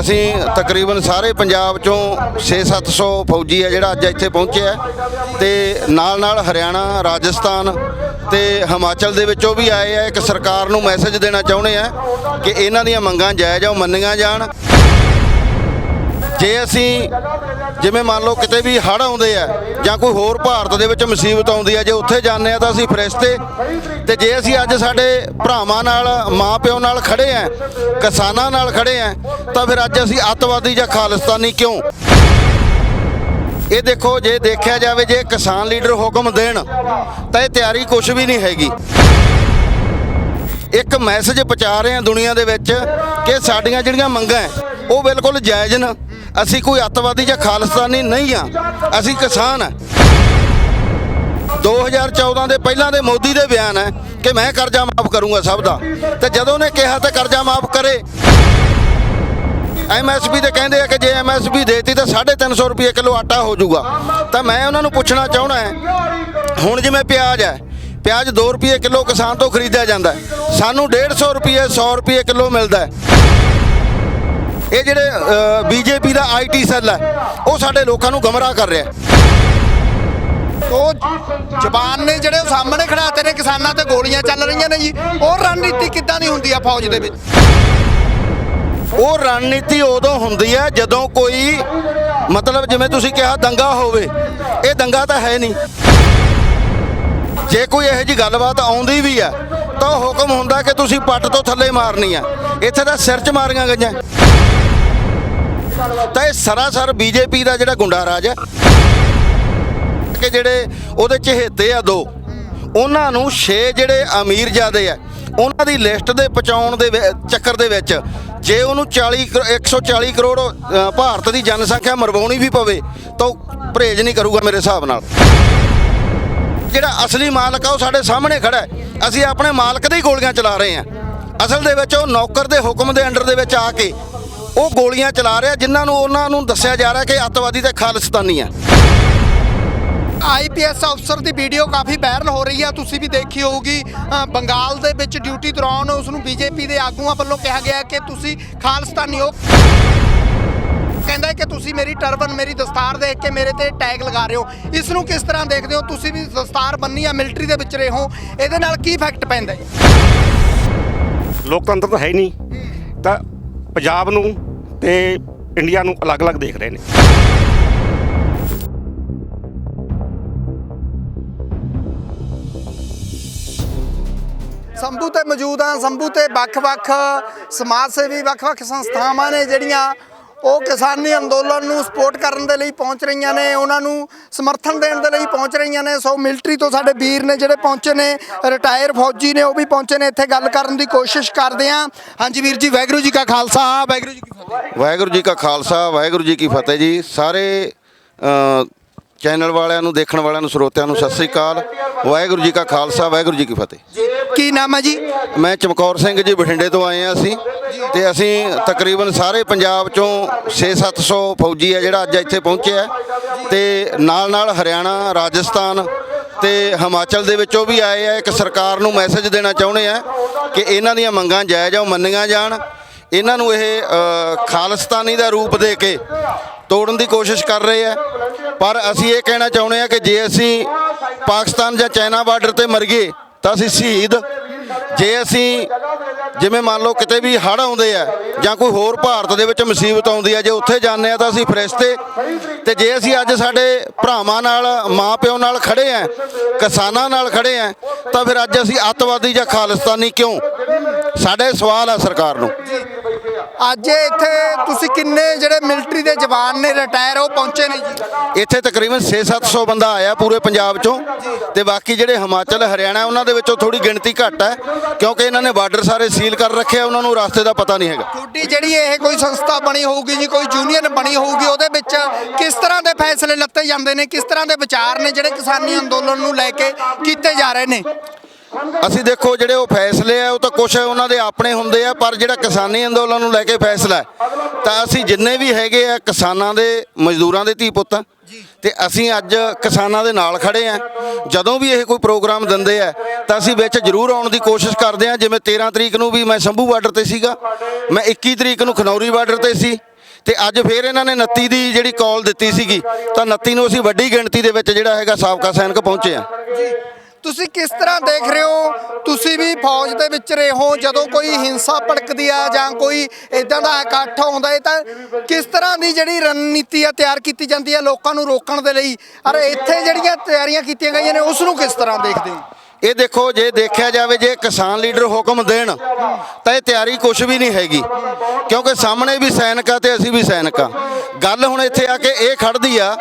ਅਸੀਂ ਤਕਰੀਬਨ ਸਾਰੇ ਪੰਜਾਬ ਚੋਂ 6-700 ਫੌਜੀ ਆ ਜਿਹੜਾ ਅੱਜ ਇੱਥੇ ਪਹੁੰਚਿਆ ਹੈ। ਤੇ ਨਾਲ ਨਾਲ ਹਰਿਆਣਾ, ਰਾਜਸਥਾਨ ਤੇ ਹਿਮਾਚਲ ਦੇ ਵਿੱਚੋਂ ਵੀ ਆਏ ਆ। ਇੱਕ ਸਰਕਾਰ ਨੂੰ ਮੈਸੇਜ ਦੇਣਾ ਚਾਹੁੰਦੇ ਆ ਕਿ ਇਹਨਾਂ ਦੀਆਂ ਮੰਗਾਂ ਜਾਇਜ਼ ਆ, ਉਹ ਮੰਨੀਆਂ ਜਾਣ। ਜੇ ਅਸੀਂ ਜਿਵੇਂ ਮੰਨ ਲਓ ਕਿਤੇ ਵੀ ਹੜ੍ਹ ਆਉਂਦੇ ਆ ਜਾਂ ਕੋਈ ਹੋਰ ਭਾਰਤ ਦੇ ਵਿੱਚ ਮੁਸੀਬਤ ਆਉਂਦੀ ਆ, ਜੇ ਉੱਥੇ ਜਾਂਦੇ ਆ ਤਾਂ ਅਸੀਂ ਫਰਿਸ਼ਤੇ। ਤੇ ਜੇ ਅਸੀਂ ਅੱਜ ਸਾਡੇ ਭਰਾਵਾਂ ਨਾਲ, ਮਾਂ ਪਿਓ ਨਾਲ ਖੜੇ ਆ, ਕਿਸਾਨਾਂ ਨਾਲ ਖੜੇ ਆ, ਤਾਂ ਫਿਰ ਅੱਜ ਅਸੀਂ ਅੱਤਵਾਦੀ ਜਾਂ ਖਾਲਿਸਤਾਨੀ ਕਿਉਂ? ਇਹ ਦੇਖੋ, ਜੇ ਦੇਖਿਆ ਜਾਵੇ, ਜੇ ਕਿਸਾਨ ਲੀਡਰ ਹੁਕਮ ਦੇਣ, ਤਾਂ ਇਹ ਤਿਆਰੀ ਕੁਝ ਵੀ ਨਹੀਂ ਹੈਗੀ। ਇੱਕ ਮੈਸੇਜ ਪਹੁੰਚਾ ਰਹੇ ਆ ਦੁਨੀਆ ਦੇ ਵਿੱਚ ਕਿ ਸਾਡੀਆਂ ਜਿਹੜੀਆਂ ਮੰਗਾਂ ਉਹ ਬਿਲਕੁਲ ਜਾਇਜ਼ ਨੇ। ਅਸੀਂ ਕੋਈ ਅੱਤਵਾਦੀ ਜਾਂ ਖਾਲਿਸਤਾਨੀ ਨਹੀਂ ਆ। ਅਸੀਂ ਕਿਸਾਨ ਆ। 2014 ਦੇ ਪਹਿਲਾਂ ਦੇ ਮੋਦੀ ਦੇ ਬਿਆਨ ਹੈ ਕਿ ਮੈਂ ਕਰਜ਼ਾ ਮਾਫ ਕਰੂੰਗਾ ਸਭ ਦਾ। ਤੇ ਜਦੋਂ ਨੇ ਕਿਹਾ ਤਾਂ ਕਰਜ਼ਾ ਮਾਫ ਕਰੇ। ਐਮਐਸਪੀ ਤੇ ਕਹਿੰਦੇ ਆ ਕਿ ਜੇ ਐਮਐਸਪੀ ਦੇਤੀ ਤਾਂ 350 ਰੁਪਏ ਕਿਲੋ ਆਟਾ ਹੋ ਜਾਊਗਾ। ਤਾਂ ਮੈਂ ਉਹਨਾਂ ਨੂੰ ਪੁੱਛਣਾ ਚਾਹਣਾ ਹੈ, ਹੁਣ ਜਿਵੇਂ ਪਿਆਜ਼ ਹੈ, ਪਿਆਜ਼ 2 ਰੁਪਏ ਕਿਲੋ ਕਿਸਾਨ ਤੋਂ ਖਰੀਦਿਆ ਜਾਂਦਾ ਹੈ। ਸਾਨੂੰ 150 ਰੁਪਏ 100 ਰੁਪਏ ਕਿਲੋ ਮਿਲਦਾ ਹੈ। ਇਹ ਜਿਹੜੇ ਬੀਜੇਪੀ ਦਾ ਆਈਟੀ ਸੈੱਲ ਹੈ, ਉਹ ਸਾਡੇ ਲੋਕਾਂ ਨੂੰ ਗਮਰਾਹ ਕਰ ਰਿਹਾ ਉਹ ਜਵਾਨ ਨੇ ਜਿਹੜੇ ਉਹ ਸਾਹਮਣੇ ਖੜਾਤੇ ਨੇ, ਕਿਸਾਨਾਂ ਤੇ ਗੋਲੀਆਂ ਚੱਲ ਰਹੀਆਂ ਨੇ ਜੀ, ਉਹ ਰਣਨੀਤੀ ਕਿੱਦਾਂ ਦੀ ਹੁੰਦੀ ਆ ਫੌਜ ਦੇ ਵਿੱਚ? ਉਹ ਰਣਨੀਤੀ ਉਦੋਂ ਹੁੰਦੀ ਹੈ ਜਦੋਂ ਕੋਈ, ਮਤਲਬ ਜਿਵੇਂ ਤੁਸੀਂ ਕਿਹਾ ਦੰਗਾ ਹੋਵੇ, ਇਹ ਦੰਗਾ ਤਾਂ ਹੈ ਨਹੀਂ। ਜੇ ਕੋਈ ਇਹੋ ਜੀ ਗੱਲਬਾਤ ਆਉਂਦੀ ਵੀ ਆ ਤਾਂ ਉਹ ਹੁਕਮ ਹੁੰਦਾ ਕਿ ਤੁਸੀਂ ਪੱਟ ਤੋਂ ਥੱਲੇ ਮਾਰਨੀ ਆ ਇੱਥੇ ਤਾਂ ਸਿਰ 'ਚ ਮਾਰੀਆਂ ਗਈਆਂ। ਤਾਂ ਇਹ ਸਰਾਸਰ ਬੀਜੇਪੀ ਦਾ ਜਿਹੜਾ ਗੁੰਡਾ ਰਾਜ ਹੈ, ਕਿ ਜਿਹੜੇ ਉਹਦੇ ਚਹੇਤੇ ਆ ਦੋ, ਉਹਨਾਂ ਨੂੰ 6 ਜਿਹੜੇ ਅਮੀਰਜ਼ਾਦੇ ਆ, ਉਹਨਾਂ ਦੀ ਲਿਸਟ ਦੇ ਪਹੁੰਚਾਉਣ ਦੇ ਚੱਕਰ ਦੇ ਵਿੱਚ, ਜੇ ਉਹਨੂੰ 40 140 ਕਰੋੜ ਭਾਰਤ ਦੀ ਜਨਸੰਖਿਆ ਮਰਵਾਉਣੀ ਵੀ ਪਵੇ, ਤਾਂ ਉਹ ਪਰਹੇਜ਼ ਨਹੀਂ ਕਰੂਗਾ ਮੇਰੇ ਹਿਸਾਬ ਨਾਲ। ਜਿਹੜਾ ਅਸਲੀ ਮਾਲਕ ਆ, ਉਹ ਸਾਡੇ ਸਾਹਮਣੇ ਖੜਾ ਹੈ। ਅਸੀਂ ਆਪਣੇ ਮਾਲਕ ਦੇ ਹੀ ਗੋਲੀਆਂ ਚਲਾ ਰਹੇ ਹਾਂ। ਅਸਲ ਦੇ ਵਿੱਚ ਉਹ ਨੌਕਰ ਦੇ ਹੁਕਮ ਦੇ ਅੰਡਰ ਦੇ ਵਿੱਚ ਆ ਕੇ ਉਹ ਗੋਲੀਆਂ ਚਲਾ ਰਿਹਾ ਜਿਨ੍ਹਾਂ ਨੂੰ ਉਹਨਾਂ ਨੂੰ ਦੱਸਿਆ ਜਾ ਰਿਹਾ ਕਿ ਅੱਤਵਾਦੀ ਤੇ ਖਾਲਿਸਤਾਨੀ ਆ ਆਈਪੀਐਸ ਅਫਸਰ ਦੀ ਵੀਡੀਓ ਕਾਫੀ ਵਾਇਰਲ ਹੋ ਰਹੀ ਆ ਤੁਸੀਂ ਵੀ ਦੇਖੀ ਹੋਊਗੀ। ਬੰਗਾਲ ਦੇ ਵਿੱਚ ਡਿਊਟੀ ਦੌਰਾਨ ਉਸ ਨੂੰ ਬੀਜੇਪੀ ਦੇ ਆਗੂਆਂ ਵੱਲੋਂ ਕਿਹਾ ਗਿਆ ਕਿ ਤੁਸੀਂ ਖਾਲਿਸਤਾਨੀ ਹੋ। ਕਹਿੰਦਾ ਹੈ ਕਿ ਤੁਸੀਂ ਮੇਰੀ ਟਰਬਨ ਮੇਰੀ ਦਸਤਾਰ ਦੇਖ ਕੇ ਮੇਰੇ ਤੇ ਟੈਗ ਲਗਾ ਰਹੇ ਹੋ। ਇਸ ਨੂੰ ਕਿਸ ਤਰ੍ਹਾਂ ਦੇਖਦੇ ਹੋ? ਤੁਸੀਂ ਵੀ ਦਸਤਾਰ ਬੰਨੀ ਆ ਮਿਲਟਰੀ ਦੇ ਵਿੱਚ ਰਹੇ ਹੋ। ਇਹਦੇ ਨਾਲ ਕੀ ਇਫੈਕਟ ਪੈਂਦਾ ਹੈ? ਲੋਕਤੰਤਰ ਤਾਂ ਹੈ ਹੀ ਨਹੀਂ। ਤਾਂ ਪੰਜਾਬ ਨੂੰ ਤੇ ਇੰਡੀਆ ਨੂੰ ਅਲੱਗ-ਅਲੱਗ ਦੇਖ ਰਹੇ ਨੇ। ਸੰਭੂ ਤੇ ਮੌਜੂਦ ਆ ਸੰਭੂ ਤੇ ਵੱਖ-ਵੱਖ ਸਮਾਜ ਸੇਵੀ, ਵੱਖ-ਵੱਖ ਸੰਸਥਾਵਾਂ ਨੇ ਜਿਹੜੀਆਂ ਉਹ ਕਿਸਾਨੀ ਅੰਦੋਲਨ ਨੂੰ ਸਪੋਰਟ ਕਰਨ ਦੇ ਲਈ ਪਹੁੰਚ ਰਹੀਆਂ ਨੇ, ਉਹਨਾਂ ਨੂੰ ਸਮਰਥਨ ਦੇਣ ਦੇ ਲਈ ਪਹੁੰਚ ਰਹੀਆਂ ਨੇ। ਸੋ ਮਿਲਟਰੀ ਤੋਂ ਸਾਡੇ ਵੀਰ ਨੇ ਜਿਹੜੇ ਪਹੁੰਚੇ ਨੇ ਰਿਟਾਇਰ ਫੌਜੀ ਨੇ, ਉਹ ਵੀ ਪਹੁੰਚੇ ਨੇ। ਇੱਥੇ ਗੱਲ ਕਰਨ ਦੀ ਕੋਸ਼ਿਸ਼ ਕਰਦੇ ਆ ਹਾਂਜੀ ਵੀਰ ਜੀ, ਵਾਹਿਗੁਰੂ ਜੀ ਕਾ ਖਾਲਸਾ, ਵਾਹਿਗੁਰੂ ਜੀ ਕੀ ਫਤਿਹ। ਵਾਹਿਗੁਰੂ ਜੀ ਕਾ ਖਾਲਸਾ, ਵਾਹਿਗੁਰੂ ਜੀ ਕੀ ਫਤਿਹ ਜੀ। ਸਾਰੇ ਚੈਨਲ ਵਾਲਿਆਂ ਨੂੰ ਦੇਖਣ ਵਾਲਿਆਂ ਨੂੰ ਸਰੋਤਿਆਂ ਨੂੰ ਸਤਿ ਸ੍ਰੀ ਅਕਾਲ। ਵਾਹਿਗੁਰੂ ਜੀ ਕਾ ਖਾਲਸਾ ਵਾਹਿਗੁਰੂ ਜੀ ਕੀ ਫਤਿਹ। ਕੀ ਨਾਮ ਹੈ ਜੀ? ਮੈਂ ਚਮਕੌਰ ਸਿੰਘ ਜੀ ਬਠਿੰਡੇ ਤੋਂ ਆਏ ਆ ਅਸੀਂ। ਤੇ ਅਸੀਂ ਤਕਰੀਬਨ ਸਾਰੇ ਪੰਜਾਬ ਚੋਂ 6-700 ਫੌਜੀ ਆ ਜਿਹੜਾ ਅੱਜ ਇੱਥੇ ਪਹੁੰਚਿਆ ਤੇ ਨਾਲ ਨਾਲ ਹਰਿਆਣਾ ਰਾਜਸਥਾਨ ਤੇ ਹਿਮਾਚਲ ਦੇ ਵਿੱਚੋਂ ਵੀ ਆਏ ਆ। ਇੱਕ ਸਰਕਾਰ ਨੂੰ ਮੈਸੇਜ ਦੇਣਾ ਚਾਹੁੰਦੇ ਆ ਕਿ ਇਹਨਾਂ ਦੀਆਂ ਮੰਗਾਂ ਜਾਇਜ਼ ਆ ਉਹ ਮੰਨੀਆਂ ਜਾਣ। ਇਹਨਾਂ ਨੂੰ ਇਹ ਖਾਲਿਸਤਾਨੀ ਦਾ ਰੂਪ ਦੇ ਕੇ ਤੋੜਨ ਦੀ ਕੋਸ਼ਿਸ਼ ਕਰ ਰਹੇ ਆ। ਪਰ ਅਸੀਂ ਇਹ ਕਹਿਣਾ ਚਾਹੁੰਦੇ ਆ ਕਿ ਜੇ ਅਸੀਂ ਪਾਕਿਸਤਾਨ ਜਾਂ ਚਾਈਨਾ ਬਾਰਡਰ ਤੇ ਮਰ ਗਏ, ਤਾਂ ਅਸੀਂ ਸ਼ਹੀਦ। ਜੇ ਅਸੀਂ ਜਿਵੇਂ ਮੰਨ ਲਓ ਕਿਤੇ ਵੀ ਹੜ੍ਹ ਆਉਂਦੇ ਆ ਜਾਂ ਕੋਈ ਹੋਰ ਭਾਰਤ ਦੇ ਵਿੱਚ ਮੁਸੀਬਤ ਆਉਂਦੀ ਆ, ਜੇ ਉੱਥੇ ਜਾਂਦੇ ਆ ਤਾਂ ਅਸੀਂ ਫਰਿਸ਼ਤੇ। ਤੇ ਜੇ ਅਸੀਂ ਅੱਜ ਸਾਡੇ ਭਰਾਵਾਂ ਨਾਲ ਮਾਂ ਪਿਓ ਨਾਲ ਖੜੇ ਆ, ਕਿਸਾਨਾਂ ਨਾਲ ਖੜੇ ਆ, ਤਾਂ ਫਿਰ ਅੱਜ ਅਸੀਂ ਅੱਤਵਾਦੀ ਜਾਂ ਖਾਲਿਸਤਾਨੀ ਕਿਉਂ? ਸਾਡੇ ਸਵਾਲ ਆ ਸਰਕਾਰ ਨੂੰ। ਅੱਜ ਇੱਥੇ ਤੁਸੀਂ ਕਿੰਨੇ ਜਿਹੜੇ ਮਿਲਟਰੀ ਦੇ ਜਵਾਨ ਨੇ ਰਿਟਾਇਰ ਉਹ ਪਹੁੰਚੇ ਨੇ ਜੀ? ਇੱਥੇ ਤਕਰੀਬਨ 6-700 ਬੰਦਾ ਆਇਆ ਪੂਰੇ ਪੰਜਾਬ ਚੋਂ ਤੇ ਬਾਕੀ ਜਿਹੜੇ ਹਿਮਾਚਲ ਹਰਿਆਣਾ ਉਹਨਾਂ ਦੇ ਵਿੱਚੋਂ ਥੋੜੀ ਗਿਣਤੀ ਘੱਟ ਹੈ ਕਿਉਂਕਿ ਇਹਨਾਂ ਨੇ ਬਾਰਡਰ ਸਾਰੇ ਸੀਲ ਕਰ ਰੱਖੇ ਆ ਉਹਨਾਂ ਨੂੰ ਰਸਤੇ ਦਾ ਪਤਾ ਨਹੀਂ ਹੈਗਾ। ਤੁਹਾਡੀ ਜਿਹੜੀ ਇਹ ਕੋਈ ਸੰਸਥਾ ਬਣੀ ਹੋਊਗੀ ਜੀ ਕੋਈ ਯੂਨੀਅਨ ਬਣੀ ਹੋਊਗੀ ਉਹਦੇ ਵਿੱਚ ਕਿਸ ਤਰ੍ਹਾਂ ਦੇ ਫੈਸਲੇ ਲੱਤੇ ਜਾਂਦੇ ਨੇ ਕਿਸ ਤਰ੍ਹਾਂ ਦੇ ਵਿਚਾਰ ਨੇ ਜਿਹੜੇ ਕਿਸਾਨੀ ਅੰਦੋਲਨ ਨੂੰ ਲੈ ਕੇ ਕੀਤੇ ਜਾ ਰਹੇ ਨੇ? ਅਸੀਂ ਦੇਖੋ ਜਿਹੜੇ ਉਹ ਫੈਸਲੇ ਆ, ਉਹ ਤਾਂ ਕੁਝ ਉਹਨਾਂ ਦੇ ਆਪਣੇ ਹੁੰਦੇ ਆ, ਪਰ ਜਿਹੜਾ ਕਿਸਾਨੀ ਅੰਦੋਲਨ ਨੂੰ ਲੈ ਕੇ ਫੈਸਲਾ ਤਾਂ ਅਸੀਂ ਜਿੰਨੇ ਵੀ ਹੈਗੇ ਆ ਕਿਸਾਨਾਂ ਦੇ ਮਜ਼ਦੂਰਾਂ ਦੇ ਧੀ ਪੁੱਤ ਆ ਤੇ ਅਸੀਂ ਅੱਜ ਕਿਸਾਨਾਂ ਦੇ ਨਾਲ ਖੜੇ ਆ। ਜਦੋਂ ਵੀ ਇਹ ਕੋਈ ਪ੍ਰੋਗਰਾਮ ਦਿੰਦੇ ਆ, ਤਾਂ ਅਸੀਂ ਵਿੱਚ ਜ਼ਰੂਰ ਆਉਣ ਦੀ ਕੋਸ਼ਿਸ਼ ਕਰਦੇ ਆ, ਜਿਵੇਂ 13 ਤਰੀਕ ਨੂੰ ਵੀ ਮੈਂ ਸੰਭੂ ਬਾਰਡਰ ਤੇ ਸੀਗਾ, ਮੈਂ 21 ਤਰੀਕ ਨੂੰ ਖਨੌਰੀ ਬਾਰਡਰ ਤੇ ਸੀ, ਤੇ ਅੱਜ ਫੇਰ ਇਹਨਾਂ ਨੇ 29 ਦੀ ਜਿਹੜੀ ਕਾਲ ਦਿੱਤੀ ਸੀਗੀ, ਤਾਂ 29 ਨੂੰ ਅਸੀਂ ਵੱਡੀ ਗਿਣਤੀ ਦੇ ਵਿੱਚ ਜਿਹੜਾ ਹੈਗਾ ਸਾਬਕਾ ਸੈਨਿਕ ਪਹੁੰਚੇ ਆ। ਤੁਸੀਂ ਕਿਸ ਤਰ੍ਹਾਂ ਦੇਖ ਰਹੇ ਹੋ? ਤੁਸੀਂ ਵੀ ਫੌਜ ਦੇ ਵਿੱਚ ਰਹੇ ਹੋ, ਜਦੋਂ ਕੋਈ ਹਿੰਸਾ ਭੜਕਦੀ ਆ ਜਾਂ ਕੋਈ ਇਦਾਂ ਦਾ ਇਕੱਠ ਆਉਂਦਾ ਹੈ, ਤਾਂ ਕਿਸ ਤਰ੍ਹਾਂ ਦੀ ਜਿਹੜੀ ਰਣਨੀਤੀ ਆ ਤਿਆਰ ਕੀਤੀ ਜਾਂਦੀ ਹੈ ਲੋਕਾਂ ਨੂੰ ਰੋਕਣ ਦੇ ਲਈ? ਅਰ ਇੱਥੇ ਜਿਹੜੀਆਂ ਤਿਆਰੀਆਂ ਕੀਤੀਆਂ ਗਈਆਂ ਨੇ, ਉਸ ਨੂੰ ਕਿਸ ਤਰ੍ਹਾਂ ਦੇਖਦੇ ਹੋ? ਇਹ ਦੇਖੋ, ਜੇ ਦੇਖਿਆ ਜਾਵੇ, ਜੇ ਕਿਸਾਨ ਲੀਡਰ ਹੁਕਮ ਦੇਣ, ਤਾਂ ਇਹ ਤਿਆਰੀ ਕੁਝ ਵੀ ਨਹੀਂ ਹੈਗੀ। ਕਿਉਂਕਿ ਸਾਹਮਣੇ ਵੀ ਸੈਨਿਕ ਆ ਤੇ ਅਸੀਂ ਵੀ ਸੈਨਿਕ ਆ। ਗੱਲ ਹੁਣ ਇੱਥੇ ਆ ਕੇ ਇਹ ਖੜਦੀ ਆ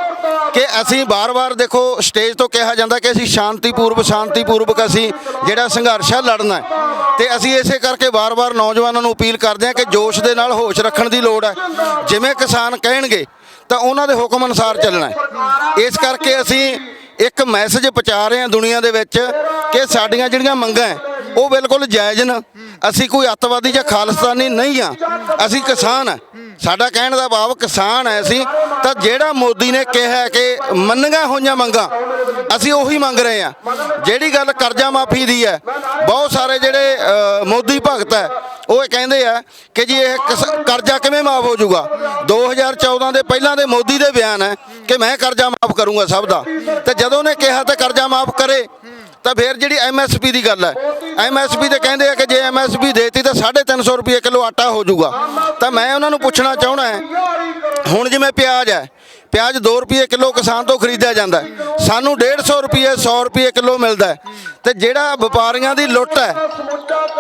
ਕਿ ਅਸੀਂ ਬਾਰ-ਬਾਰ ਦੇਖੋ, ਸਟੇਜ ਤੋਂ ਕਿਹਾ ਜਾਂਦਾ ਕਿ ਅਸੀਂ ਸ਼ਾਂਤੀਪੂਰਵਕ ਸ਼ਾਂਤੀਪੂਰਵਕ ਅਸੀਂ ਜਿਹੜਾ ਸੰਘਰਸ਼ ਆ, ਲੜਨਾ ਹੈ। ਤੇ ਅਸੀਂ ਇਸੇ ਕਰਕੇ ਬਾਰ-ਬਾਰ ਨੌਜਵਾਨਾਂ ਨੂੰ ਅਪੀਲ ਕਰਦੇ ਹਾਂ ਕਿ ਜੋਸ਼ ਦੇ ਨਾਲ ਹੋਸ਼ ਰੱਖਣ ਦੀ ਲੋੜ ਹੈ ਜਿਵੇਂ ਕਿਸਾਨ ਕਹਿਣਗੇ, ਤਾਂ ਉਹਨਾਂ ਦੇ ਹੁਕਮ ਅਨੁਸਾਰ ਚੱਲਣਾ ਹੈ। ਇਸ ਕਰਕੇ ਅਸੀਂ ਇੱਕ ਮੈਸੇਜ ਪਹੁੰਚਾ ਰਹੇ ਹਾਂ ਦੁਨੀਆ ਦੇ ਵਿੱਚ ਕਿ ਸਾਡੀਆਂ ਜਿਹੜੀਆਂ ਮੰਗਾਂ ਉਹ ਬਿਲਕੁਲ ਜਾਇਜ਼ ਨੇ। ਅਸੀਂ ਕੋਈ ਅੱਤਵਾਦੀ ਜਾਂ ਖਾਲਿਸਤਾਨੀ ਨਹੀਂ ਆ ਅਸੀਂ ਕਿਸਾਨ ਆ ਸਾਡਾ ਕਹਿਣ ਦਾ ਭਾਵ ਕਿਸਾਨ ਹੈ ਅਸੀਂ, ਤਾਂ ਜਿਹੜਾ ਮੋਦੀ ਨੇ ਕਿਹਾ ਕਿ ਮੰਨੀਆਂ ਹੋਈਆਂ ਮੰਗਾਂ, ਅਸੀਂ ਉਹੀ ਮੰਗ ਰਹੇ ਆ ਜਿਹੜੀ ਗੱਲ ਕਰਜ਼ਾ ਮਾਫੀ ਦੀ ਹੈ, ਬਹੁਤ ਸਾਰੇ ਜਿਹੜੇ ਮੋਦੀ ਭਗਤ ਹੈ, ਉਹ ਇਹ ਕਹਿੰਦੇ ਆ ਕਿ ਜੀ ਇਹ ਕਿਸ- ਕਰਜ਼ਾ ਕਿਵੇਂ ਮਾਫ ਹੋ ਜਾਊਗਾ? 2014 ਦੇ ਪਹਿਲਾਂ ਦੇ ਮੋਦੀ ਦੇ ਬਿਆਨ ਹੈ ਕਿ ਮੈਂ ਕਰਜ਼ਾ ਮਾਫ ਕਰੂੰਗਾ ਸਭ ਦਾ। ਤੇ ਜਦੋਂ ਨੇ ਕਿਹਾ ਤਾਂ ਕਰਜ਼ਾ ਮਾਫ ਕਰੇ ਤਾਂ ਫਿਰ ਜਿਹੜੀ ਐਮਐਸਪੀ ਦੀ ਗੱਲ ਹੈ ਐਮਐਸਪੀ ਤੇ ਕਹਿੰਦੇ ਆ ਕਿ ਜੇ ਐਮਐਸਪੀ ਦੇਤੀ ਤਾਂ 350 ਰੁਪਏ ਕਿਲੋ ਆਟਾ ਹੋ ਜਾਊਗਾ ਤਾਂ ਮੈਂ ਉਹਨਾਂ ਨੂੰ ਪੁੱਛਣਾ ਚਾਹਣਾ ਹੈ, ਹੁਣ ਜਿਵੇਂ ਪਿਆਜ਼ ਹੈ, ਪਿਆਜ਼ 2 ਰੁਪਏ ਕਿਲੋ ਕਿਸਾਨ ਤੋਂ ਖਰੀਦਿਆ ਜਾਂਦਾ ਹੈ। ਸਾਨੂੰ 150 ਰੁਪਏ 100 ਰੁਪਏ ਕਿਲੋ ਮਿਲਦਾ ਹੈ। ਤੇ ਜਿਹੜਾ ਵਪਾਰੀਆਂ ਦੀ ਲੁੱਟ ਹੈ,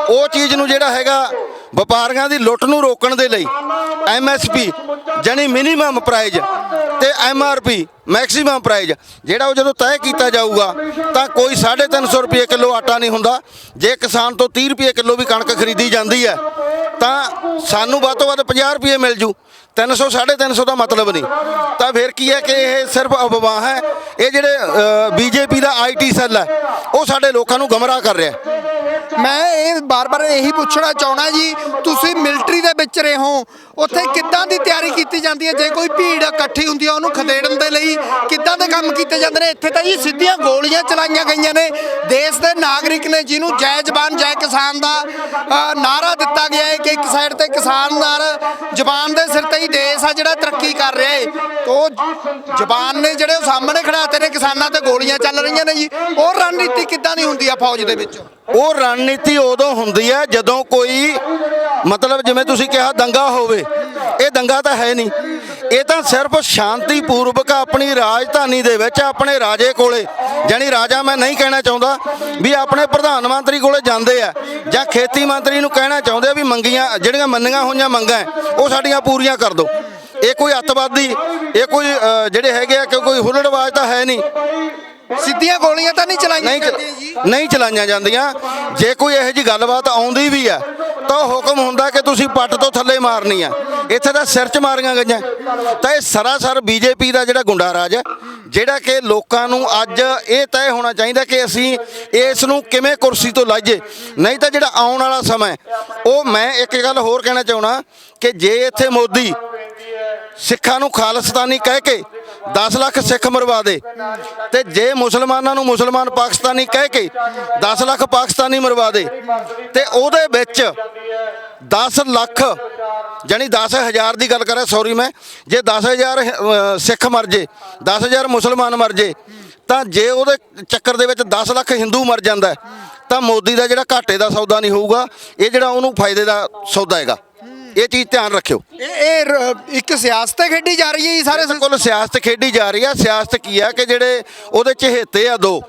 ਉਹ ਚੀਜ਼ ਨੂੰ ਜਿਹੜਾ ਹੈਗਾ ਵਪਾਰੀਆਂ ਦੀ ਲੁੱਟ ਨੂੰ ਰੋਕਣ ਦੇ ਲਈ ਐਮਐਸਪੀ ਜਾਨੀ ਮਿਨੀਮਮ ਪ੍ਰਾਈਜ਼ ਤੇ ਐਮਆਰਪੀ ਮੈਕਸਿਮਮ ਪ੍ਰਾਈਜ਼, ਜਿਹੜਾ ਉਹ ਜਦੋਂ ਤੈਅ ਕੀਤਾ ਜਾਊਗਾ ਤਾਂ ਕੋਈ 350 ਰੁਪਏ ਕਿਲੋ ਆਟਾ ਨਹੀਂ ਹੁੰਦਾ। ਜੇ ਕਿਸਾਨ ਤੋਂ 30 ਰੁਪਏ ਕਿਲੋ ਵੀ ਕਣਕ ਖਰੀਦੀ ਜਾਂਦੀ ਹੈ, ਤਾਂ ਸਾਨੂੰ ਵੱਧ ਤੋਂ ਵੱਧ 50 ਰੁਪਏ ਮਿਲ ਜੂ। 300 350 ਦਾ ਮਤਲਬ ਨਹੀਂ। ਤਾਂ ਫਿਰ ਕੀ ਹੈ ਕਿ ਇਹ ਸਿਰਫ ਅਫਵਾਹ ਹੈ। ਇਹ ਜਿਹੜੇ ਬੀਜੇਪੀ ਦਾ ਆਈਟੀ ਸੈੱਲ ਹੈ ਉਹ ਸਾਡੇ ਲੋਕਾਂ ਨੂੰ ਗਮਰਾਹ ਕਰ ਰਿਹਾ ਮੈਂ ਇਹ ਬਾਰ-ਬਾਰ ਇਹੀ ਪੁੱਛਣਾ ਚਾਹਣਾ ਜੀ ਤੁਸੀਂ ਮਿਲਟਰੀ ਦੇ ਵਿੱਚ ਰਹੇ ਹੋ ਉੱਥੇ ਕਿੱਦਾਂ ਦੀ ਤਿਆਰੀ ਕੀਤੀ ਜਾਂਦੀ ਹੈ? ਜੇ ਕੋਈ ਭੀੜ ਇਕੱਠੀ ਹੁੰਦੀ ਹੈ ਉਹਨੂੰ ਖਦੇੜਨ ਦੇ ਲਈ ਕਿੱਦਾਂ ਦੇ ਕੰਮ ਕੀਤੇ ਜਾਂਦੇ ਨੇ? ਇੱਥੇ ਤਾਂ ਜੀ ਸਿੱਧੀਆਂ ਗੋਲੀਆਂ ਚਲਾਈਆਂ ਗਈਆਂ ਨੇ। ਦੇਸ਼ ਦੇ ਨਾਗਰਿਕ ਨੇ ਜਿਹਨੂੰ ਜੈ ਜਬਾਨ ਜੈ ਕਿਸਾਨ ਦਾ ਅ, ਨਾਰਾ ਦਿੱਤਾ ਗਿਆ ਹੈ ਕਿ ਇੱਕ ਸਾਈਡ ਤੇ ਕਿਸਾਨ ਨਾਲ ਜਵਾਨ ਦੇ ਸਿਰ ਤੇ ਹੀ ਦੇਸ਼ ਆ ਜਿਹੜਾ ਤਰੱਕੀ ਕਰ ਰਿਹਾ ਹੈ ਉਹ ਜਵਾਨ ਨੇ ਜਿਹੜੇ ਉਹ ਸਾਹਮਣੇ ਖੜਾਤੇ ਨੇ, ਕਿਸਾਨਾਂ ਤੇ ਗੋਲੀਆਂ ਚੱਲ ਰਹੀਆਂ ਨੇ ਜੀ। ਉਹ ਰਣਨੀਤੀ ਕਿੱਦਾਂ ਦੀ ਹੁੰਦੀ ਆ ਫੌਜ ਦੇ ਵਿੱਚ? ਉਹ ਰਣਨੀਤੀ ਉਦੋਂ ਹੁੰਦੀ ਹੈ ਜਦੋਂ ਕੋਈ ਮਤਲਬ ਜਿਵੇਂ ਤੁਸੀਂ ਕਿਹਾ, ਦੰਗਾ ਹੋਵੇ। ਇਹ ਦੰਗਾ ਤਾਂ ਹੈ ਨਹੀਂ। ਇਹ ਤਾਂ ਸਿਰਫ ਸ਼ਾਂਤੀਪੂਰਵਕ ਆਪਣੀ ਰਾਜਧਾਨੀ ਦੇ ਵਿੱਚ ਆਪਣੇ ਰਾਜੇ ਕੋਲੇ ਜਾਨੀ ਰਾਜਾ ਮੈਂ ਨਹੀਂ ਕਹਿਣਾ ਚਾਹੁੰਦਾ ਵੀ ਆਪਣੇ ਪ੍ਰਧਾਨ ਮੰਤਰੀ ਕੋਲੇ ਜਾਂਦੇ ਆ, ਜਾਂ ਖੇਤੀ ਮੰਤਰੀ ਨੂੰ ਕਹਿਣਾ ਚਾਹੁੰਦੇ ਆ ਵੀ ਮੰਗੀਆਂ, ਜਿਹੜੀਆਂ ਮੰਨੀਆਂ ਹੋਈਆਂ ਮੰਗਾਂ ਉਹ ਸਾਡੀਆਂ ਪੂਰੀਆਂ ਕਰ ਦਿਓ। ਇਹ ਕੋਈ ਅੱਤਵਾਦੀ, ਇਹ ਕੋਈ ਜਿਹੜੇ ਹੈਗੇ ਆ ਕਿ ਕੋਈ ਹੁੱਲੜਬਾਜ਼ ਤਾਂ ਹੈ ਨਹੀਂ। ਸਿੱਧੀਆਂ ਗੋਲੀਆਂ ਤਾਂ ਨਹੀਂ ਚਲਾਈਆਂ ਨਹੀਂ ਚਲ- ਨਹੀਂ ਚਲਾਈਆਂ ਜਾਂਦੀਆਂ। ਜੇ ਕੋਈ ਇਹੋ ਜੀ ਗੱਲਬਾਤ ਆਉਂਦੀ ਵੀ ਆ ਤਾਂ ਉਹ ਹੁਕਮ ਹੁੰਦਾ ਕਿ ਤੁਸੀਂ ਪੱਟ ਤੋਂ ਥੱਲੇ ਮਾਰਨੀ ਆ ਇੱਥੇ ਤਾਂ ਸਿਰ 'ਚ ਮਾਰੀਆਂ ਗਈਆਂ। ਤਾਂ ਇਹ ਸਰਾਸਰ ਬੀਜੇਪੀ ਦਾ ਜਿਹੜਾ ਗੁੰਡਾ ਰਾਜ ਹੈ ਜਿਹੜਾ ਕਿ ਲੋਕਾਂ ਨੂੰ ਅੱਜ ਇਹ ਤੈਅ ਹੋਣਾ ਚਾਹੀਦਾ ਕਿ ਅਸੀਂ ਇਸ ਨੂੰ ਕਿਵੇਂ ਕੁਰਸੀ ਤੋਂ ਲਾਈਏ। ਨਹੀਂ ਤਾਂ ਜਿਹੜਾ ਆਉਣ ਵਾਲਾ ਸਮਾਂ ਹੈ, ਉਹ ਮੈਂ ਇੱਕ ਗੱਲ ਹੋਰ ਕਹਿਣਾ ਚਾਹਣਾ ਕਿ ਜੇ ਇੱਥੇ ਮੋਦੀ ਸਿੱਖਾਂ ਨੂੰ ਖਾਲਿਸਤਾਨੀ ਕਹਿ ਕੇ 10 ਲੱਖ ਸਿੱਖ ਮਰਵਾ ਦੇ। ਤੇ ਜੇ ਮੁਸਲਮਾਨਾਂ ਨੂੰ ਮੁਸਲਮਾਨ ਪਾਕਿਸਤਾਨੀ ਕਹਿ ਕੇ 10 ਲੱਖ ਪਾਕਿਸਤਾਨੀ ਮਰਵਾ ਦੇ ਤੇ ਉਹਦੇ ਵਿੱਚ 10 ਲੱਖ ਜਾਨੀ 10000 ਦੀ ਗੱਲ ਕਰਾਂ ਸੌਰੀ ਮੈਂ ਜੇ 10000 ਅ, ਸਿੱਖ ਮਰ ਜੇ 10000 ਮੁਸਲਮਾਨ ਮਰ ਜੇ ਤਾਂ ਜੇ ਉਹਦੇ ਚੱਕਰ ਦੇ ਵਿੱਚ 10 ਲੱਖ ਹਿੰਦੂ ਮਰ ਜਾਂਦਾ ਤਾਂ ਮੋਦੀ ਦਾ ਜਿਹੜਾ ਘਾਟੇ ਦਾ ਸੌਦਾ ਨਹੀਂ ਹੋਊਗਾ ਇਹ ਜਿਹੜਾ ਉਹਨੂੰ ਫਾਇਦੇ ਦਾ ਸੌਦਾ ਹੈਗਾ। ਇਹ ਚੀਜ਼ ਧਿਆਨ ਰੱਖਿਓ। ਇਹ ਇਹ ਰ- ਇੱਕ ਸਿਆਸਤ ਹੈ ਖੇਡੀ ਜਾ ਰਹੀ ਹੈ ਜੀ ਸਾਰੇ ਬਿਲਕੁਲ ਸਿਆਸਤ ਖੇਡੀ ਜਾ ਰਹੀ ਆ ਸਿਆਸਤ ਕੀ ਆ ਕਿ ਜਿਹੜੇ ਉਹਦੇ ਚਹੇਤੇ ਆ ਦੋ।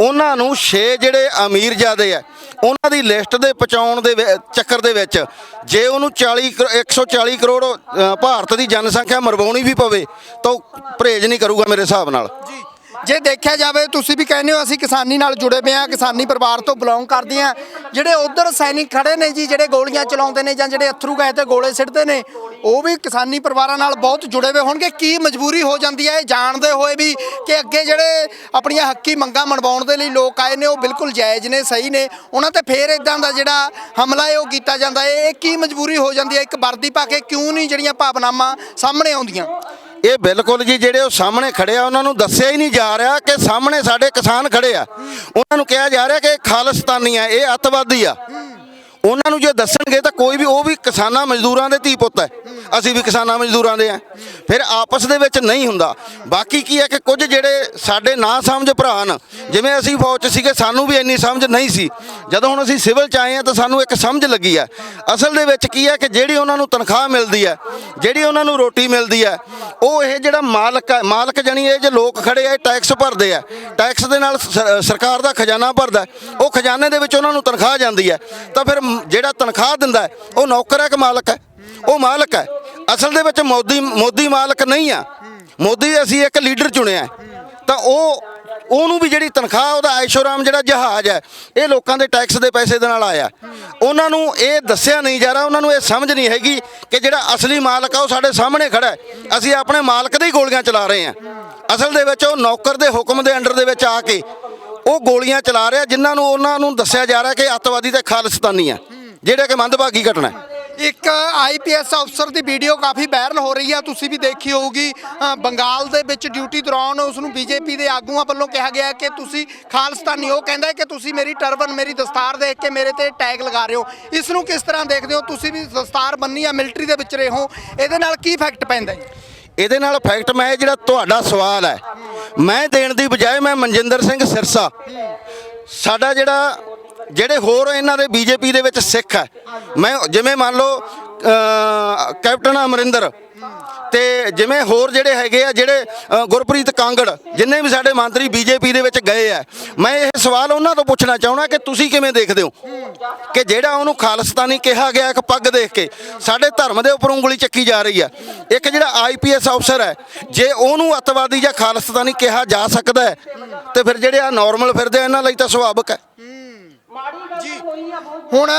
ਉਹਨਾਂ ਨੂੰ 6 ਜਿਹੜੇ ਅਮੀਰ ਜਾਦੇ ਆ ਉਹਨਾਂ ਦੀ ਲਿਸਟ ਦੇ ਪਹੁੰਚਾਉਣ ਦੇ ਵਿ- ਚੱਕਰ ਦੇ ਵਿੱਚ ਜੇ ਉਹਨੂੰ 40 ਕਰੋ- 140 ਕਰੋੜ ਅ, ਭਾਰਤ ਦੀ ਜਨਸੰਖਿਆ ਮਰਵਾਉਣੀ ਵੀ ਪਵੇ ਤਾਂ ਉਹ ਪਰਹੇਜ਼ ਨਹੀਂ ਕਰੂਗਾ ਮੇਰੇ ਹਿਸਾਬ ਨਾਲ। ਜੀ। ਜੇ ਦੇਖਿਆ ਜਾਵੇ ਤੁਸੀਂ ਵੀ ਕਹਿੰਦੇ ਹੋ ਅਸੀਂ ਕਿਸਾਨੀ ਨਾਲ ਜੁੜੇ ਪਏ ਆ ਕਿਸਾਨੀ ਪਰਿਵਾਰ ਤੋਂ ਬਿਲੋਂਗ ਕਰਦੇ ਆ ਜਿਹੜੇ ਉਧਰ ਸੈਨਿਕ ਖੜੇ ਨੇ ਜੀ, ਜਿਹੜੇ ਗੋਲੀਆਂ ਚਲਾਉਂਦੇ ਨੇ ਜਾਂ ਜਿਹੜੇ ਅਥਰੂ ਗਏ ਤੇ ਗੋਲੇ ਸਿੱਟਦੇ ਨੇ, ਉਹ ਵੀ ਕਿਸਾਨੀ ਪਰਿਵਾਰਾਂ ਨਾਲ ਬਹੁਤ ਜੁੜੇ ਹੋਏ ਹੋਣਗੇ। ਕੀ ਮਜਬੂਰੀ ਹੋ ਜਾਂਦੀ ਹੈ ਇਹ ਜਾਣਦੇ ਹੋਏ ਵੀ ਕਿ ਅੱਗੇ ਜਿਹੜੇ ਆਪਣੀਆਂ ਹੱਕੀ ਮੰਗਾਂ ਮਨਵਾਉਣ ਦੇ ਲਈ ਲੋਕ ਆਏ ਨੇ, ਉਹ ਬਿਲਕੁਲ ਜਾਇਜ਼ ਨੇ, ਸਹੀ ਨੇ। ਉਹਨਾਂ ਤੇ ਫੇਰ ਇਦਾਂ ਦਾ ਜਿਹੜਾ ਹਮਲਾ ਹੈ, ਉਹ ਕੀਤਾ ਜਾਂਦਾ ਹੈ। ਇਹ ਕੀ ਮਜਬੂਰੀ ਹੋ ਜਾਂਦੀ ਹੈ? ਇੱਕ ਵਰਦੀ ਪਾ ਕੇ ਕਿਉਂ ਨਹੀਂ ਜਿਹੜੀਆਂ ਭਾਵਨਾਵਾਂ ਸਾਹਮਣੇ ਆਉਂਦੀਆਂ? ਇਹ ਬਿਲਕੁਲ ਜੀ ਜਿਹੜੇ ਉਹ ਸਾਹਮਣੇ ਖੜੇ ਆ, ਉਹਨਾਂ ਨੂੰ ਦੱਸਿਆ ਹੀ ਨਹੀਂ ਜਾ ਰਿਹਾ ਕਿ ਸਾਹਮਣੇ ਸਾਡੇ ਕਿਸਾਨ ਖੜੇ ਆ। ਉਹਨਾਂ ਨੂੰ ਕਿਹਾ ਜਾ ਰਿਹਾ ਕਿ ਇਹ ਖਾਲਿਸਤਾਨੀ ਆ, ਇਹ ਅੱਤਵਾਦੀ ਆ। ਉਹਨਾਂ ਨੂੰ ਜੇ ਦੱਸਣਗੇ ਤਾਂ ਕੋਈ ਵੀ, ਉਹ ਵੀ ਕਿਸਾਨਾਂ ਮਜ਼ਦੂਰਾਂ ਦੇ ਧੀ ਪੁੱਤ ਹੈ। ਅਸੀਂ ਵੀ ਕਿਸਾਨਾਂ ਮਜ਼ਦੂਰਾਂ ਦੇ ਆ ਫਿਰ ਆਪਸ ਦੇ ਵਿੱਚ ਨਹੀਂ ਹੁੰਦਾ। ਬਾਕੀ ਕੀ ਹੈ ਕਿ ਕੁਝ ਜਿਹੜੇ ਸਾਡੇ ਨਾ ਸਮਝ ਭਰਾ ਹਨ, ਜਿਵੇਂ ਅਸੀਂ ਫੌਜ 'ਚ ਸੀਗੇ, ਸਾਨੂੰ ਵੀ ਇੰਨੀ ਸਮਝ ਨਹੀਂ ਸੀ। ਜਦੋਂ ਹੁਣ ਅਸੀਂ ਸਿਵਲ 'ਚ ਆਏ ਆ ਤਾਂ ਸਾਨੂੰ ਇੱਕ ਸਮਝ ਲੱਗੀ ਹੈ। ਅਸਲ ਦੇ ਵਿੱਚ ਕੀ ਹੈ ਕਿ ਜਿਹੜੀ ਉਹਨਾਂ ਨੂੰ ਤਨਖਾਹ ਮਿਲਦੀ ਹੈ, ਜਿਹੜੀ ਉਹਨਾਂ ਨੂੰ ਰੋਟੀ ਮਿਲਦੀ ਹੈ, ਉਹ ਇਹ ਜਿਹੜਾ ਮਾਲਕ ਹੈ, ਮਾਲਕ ਜਣੀ ਇਹ ਜੇ ਲੋਕ ਖੜੇ ਆ ਟੈਕਸ ਭਰਦੇ ਆ। ਟੈਕਸ ਦੇ ਨਾਲ ਸਰਕਾਰ ਦਾ ਖਜ਼ਾਨਾ ਭਰਦਾ ਉਹ ਖਜ਼ਾਨੇ ਦੇ ਵਿੱਚ ਉਹਨਾਂ ਨੂੰ ਤਨਖਾਹ ਜਾਂਦੀ ਹੈ। ਤਾਂ ਫਿਰ ਜਿਹੜਾ ਤਨਖਾਹ ਦਿੰਦਾ ਉਹ ਨੌਕਰ ਹੈ ਕਿ ਮਾਲਕ ਹੈ? ਉਹ ਮਾਲਕ ਹੈ। ਅਸਲ ਦੇ ਵਿੱਚ ਮੋਦੀ ਮੋਦੀ ਮਾਲਕ ਨਹੀਂ ਆ। ਮੋਦੀ ਅਸੀਂ ਇੱਕ ਲੀਡਰ ਚੁਣਿਆ ਤਾਂ ਉਹ, ਉਹਨੂੰ ਵੀ ਜਿਹੜੀ ਤਨਖਾਹ, ਉਹਦਾ ਆਇਸ਼ੋਰਾਮ ਜਿਹੜਾ ਜਹਾਜ਼ ਹੈ, ਇਹ ਲੋਕਾਂ ਦੇ ਟੈਕਸ ਦੇ ਪੈਸੇ ਦੇ ਨਾਲ ਆਇਆ। ਉਹਨਾਂ ਨੂੰ ਇਹ ਦੱਸਿਆ ਨਹੀਂ ਜਾ ਰਿਹਾ, ਉਹਨਾਂ ਨੂੰ ਇਹ ਸਮਝ ਨਹੀਂ ਹੈਗੀ ਕਿ ਜਿਹੜਾ ਅਸਲੀ ਮਾਲਕ ਆ, ਉਹ ਸਾਡੇ ਸਾਹਮਣੇ ਖੜਾ ਹੈ। ਅਸੀਂ ਆਪਣੇ ਮਾਲਕ ਦੇ ਹੀ ਗੋਲੀਆਂ ਚਲਾ ਰਹੇ ਹਾਂ। ਅਸਲ ਦੇ ਵਿੱਚ ਉਹ ਨੌਕਰ ਦੇ ਹੁਕਮ ਦੇ ਅੰਡਰ ਦੇ ਵਿੱਚ ਆ ਕੇ ਉਹ ਗੋਲੀਆਂ ਚਲਾ ਰਿਹਾ ਜਿਨ੍ਹਾਂ ਨੂੰ ਉਹਨਾਂ ਨੂੰ ਦੱਸਿਆ ਜਾ ਰਿਹਾ ਕਿ ਅੱਤਵਾਦੀ ਤੇ ਖਾਲਿਸਤਾਨੀ ਆ ਜਿਹੜੇ ਕਿ ਮੰਦਭਾਗੀ ਘਟਨਾ ਹੈ। ਇੱਕ ਆਈਪੀਐਸ ਅਫਸਰ ਦੀ ਵੀਡੀਓ ਕਾਫੀ ਵਾਇਰਲ ਹੋ ਰਹੀ ਆ ਤੁਸੀਂ ਵੀ ਦੇਖੀ ਹੋਊਗੀ। ਬੰਗਾਲ ਦੇ ਵਿੱਚ ਡਿਊਟੀ ਦੌਰਾਨ ਉਸ ਨੂੰ ਬੀਜੇਪੀ ਦੇ ਆਗੂਆਂ ਵੱਲੋਂ ਕਿਹਾ ਗਿਆ ਕਿ ਤੁਸੀਂ ਖਾਲਿਸਤਾਨੀ ਹੋ ਕਹਿੰਦਾ ਹੈ ਕਿ ਤੁਸੀਂ ਮੇਰੀ ਟਰਬਨ ਮੇਰੀ ਦਸਤਾਰ ਦੇਖ ਕੇ ਮੇਰੇ ਤੇ ਟੈਗ ਲਗਾ ਰਹੇ ਹੋ। ਇਸ ਨੂੰ ਕਿਸ ਤਰ੍ਹਾਂ ਦੇਖਦੇ ਹੋ? ਤੁਸੀਂ ਵੀ ਦਸਤਾਰ ਬੰਨੀ ਆ ਮਿਲਟਰੀ ਦੇ ਵਿੱਚ ਰਹੇ ਹੋ। ਇਹਦੇ ਨਾਲ ਕੀ ਇਫੈਕਟ ਪੈਂਦਾ ਹੈ? ਇਹਦੇ ਨਾਲ ਫੈਕਟ ਮੈਂ ਜਿਹੜਾ ਤੁਹਾਡਾ ਸਵਾਲ ਹੈ ਮੈਂ ਦੇਣ ਦੀ ਬਜਾਏ ਮੈਂ ਮਨਜਿੰਦਰ ਸਿੰਘ ਸਿਰਸਾ। ਸਾਡਾ ਜਿਹੜਾ, ਜਿਹੜੇ ਹੋਰ ਇਹਨਾਂ ਦੇ ਬੀਜੇਪੀ ਦੇ ਵਿੱਚ ਸਿੱਖ ਹੈ। ਮੈਂ, ਜਿਵੇਂ ਮੰਨ ਲਓ ਕੈਪਟਨ ਅਮਰਿੰਦਰ। ਤੇ ਜਿਵੇਂ ਹੋਰ ਜਿਹੜੇ ਹੈਗੇ ਆ, ਜਿਹੜੇ ਗੁਰਪ੍ਰੀਤ ਕਾਂਗੜ, ਜਿੰਨੇ ਵੀ ਸਾਡੇ ਮੰਤਰੀ ਬੀਜੇਪੀ ਦੇ ਵਿੱਚ ਗਏ ਆ, ਮੈਂ ਇਹ ਸਵਾਲ ਉਹਨਾਂ ਤੋਂ ਪੁੱਛਣਾ ਚਾਹੁੰਦਾ ਕਿ ਤੁਸੀਂ ਕਿਵੇਂ ਦੇਖਦੇ ਹੋ? ਕਿ ਜਿਹੜਾ ਉਹਨੂੰ ਖਾਲਿਸਤਾਨੀ ਕਿਹਾ ਗਿਆ, ਇੱਕ ਪੱਗ ਦੇਖ ਕੇ, ਸਾਡੇ ਧਰਮ ਦੇ ਉੱਪਰ ਉਂਗਲੀ ਚੱਕੀ ਜਾ ਰਹੀ ਆ। ਇੱਕ ਜਿਹੜਾ ਆਈਪੀਐਸ ਅਫਸਰ ਹੈ, ਜੇ ਉਹਨੂੰ ਅੱਤਵਾਦੀ ਜਾਂ ਖਾਲਸਤਾਨੀ ਕਿਹਾ ਜਾ ਸਕਦਾ ਹੈ, ਤੇ ਫਿਰ ਜਿਹੜੇ ਆ ਨਾਰਮਲ ਫਿਰਦੇ ਆ, ਇਹਨਾਂ ਲਈ ਤਾਂ ਸੁਭਾਵਿਕ ਹੈ। ਹੁਣ